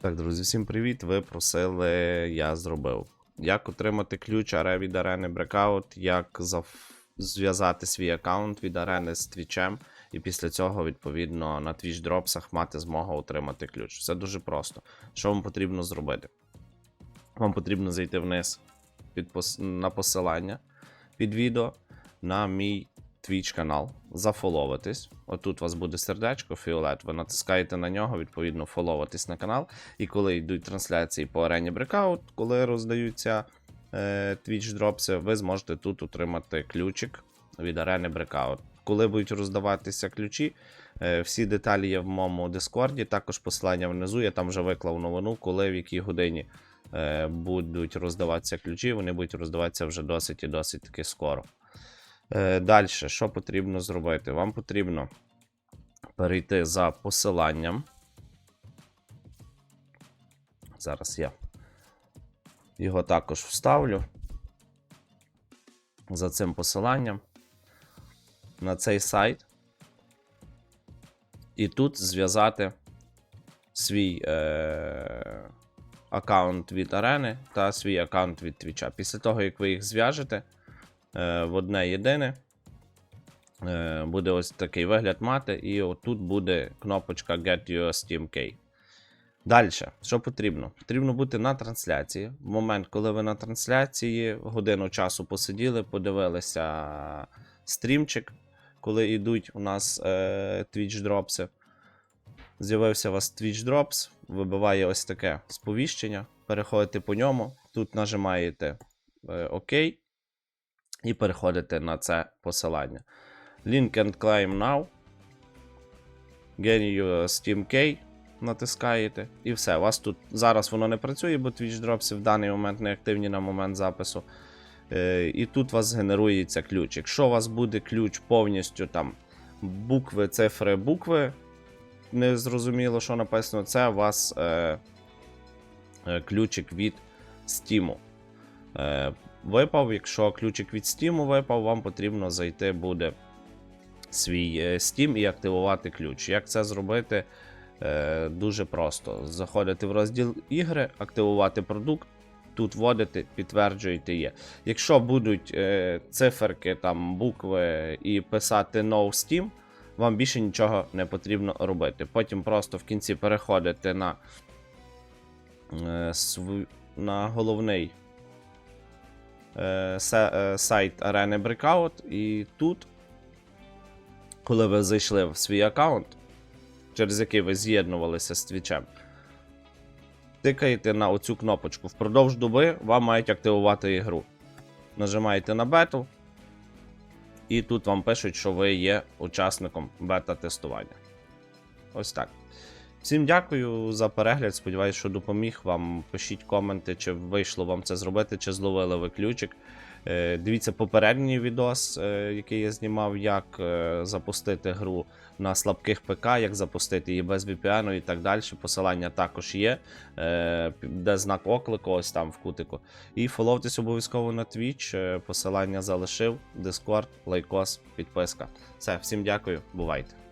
Так, друзі, всім привіт. Ви просили, я зробив. Як отримати ключ аре від арени Breakout, як зав- зв'язати свій аккаунт від арени з твічем, і після цього, відповідно, на Twitch дропсах мати змогу отримати ключ. Все дуже просто. Що вам потрібно зробити? Вам потрібно зайти вниз під пос... на посилання під відео на мій Twitch канал, зафоловитись. Отут у вас буде сердечко, фіолет. Ви натискаєте на нього, відповідно, фоловитись на канал. І коли йдуть трансляції по арені Breakout, коли роздаються е, Twitch дропси, ви зможете тут отримати ключик від арени Breakout. Коли будуть роздаватися ключі, е, всі деталі є в моєму Дискорді, також посилання внизу. Я там вже виклав новину, коли в якій годині е, будуть роздаватися ключі, вони будуть роздаватися вже досить і досить таки скоро. Е, Далі, що потрібно зробити? Вам потрібно перейти за посиланням. Зараз я його також вставлю. За цим посиланням на цей сайт. І тут зв'язати свій е- аккаунт від арени та свій аккаунт від Твіча. Після того, як ви їх зв'яжете в одне єдине, е, буде ось такий вигляд мати, і отут буде кнопочка Get Your Steam Key. Далі, що потрібно? Потрібно бути на трансляції. В момент, коли ви на трансляції, годину часу посиділи, подивилися стрімчик, коли йдуть у нас е, Twitch дропси. З'явився у вас Twitch Drops, вибиває ось таке сповіщення. Переходите по ньому. Тут нажимаєте е, ОК і переходите на це посилання. Link and claim now. Get Steam Key натискаєте. І все. У вас тут зараз воно не працює, бо Twitch Drops в даний момент не активні на момент запису. Е, і тут у вас генерується ключ. Якщо у вас буде ключ повністю там букви, цифри, букви, не зрозуміло, що написано, це у вас е, е, ключик від Steam. Е, випав, якщо ключик від Steam випав, вам потрібно зайти буде свій е, Steam і активувати ключ. Як це зробити? Е, дуже просто. Заходите в розділ ігри, активувати продукт. Тут вводите, підтверджуєте є. Якщо будуть е, циферки, там, букви і писати No Steam, вам більше нічого не потрібно робити. Потім просто в кінці переходите на, на головний сайт Arena Breakout, і тут, коли ви зайшли в свій аккаунт, через який ви з'єднувалися з твічем, тикаєте на оцю кнопочку. Впродовж доби вам мають активувати ігру. Нажимаєте на бету, і тут вам пишуть, що ви є учасником бета-тестування. Ось так. Всім дякую за перегляд. Сподіваюсь, що допоміг вам. Пишіть коменти, чи вийшло вам це зробити, чи зловили ви ключик. Е, Дивіться попередній відос, е, який я знімав, як е, запустити гру на слабких ПК, як запустити її без VPN і так далі. Посилання також є, де знак оклику, ось там в кутику. І фоловтесь обов'язково на Twitch. Посилання залишив, Discord, лайкос, підписка. Все, всім дякую, бувайте.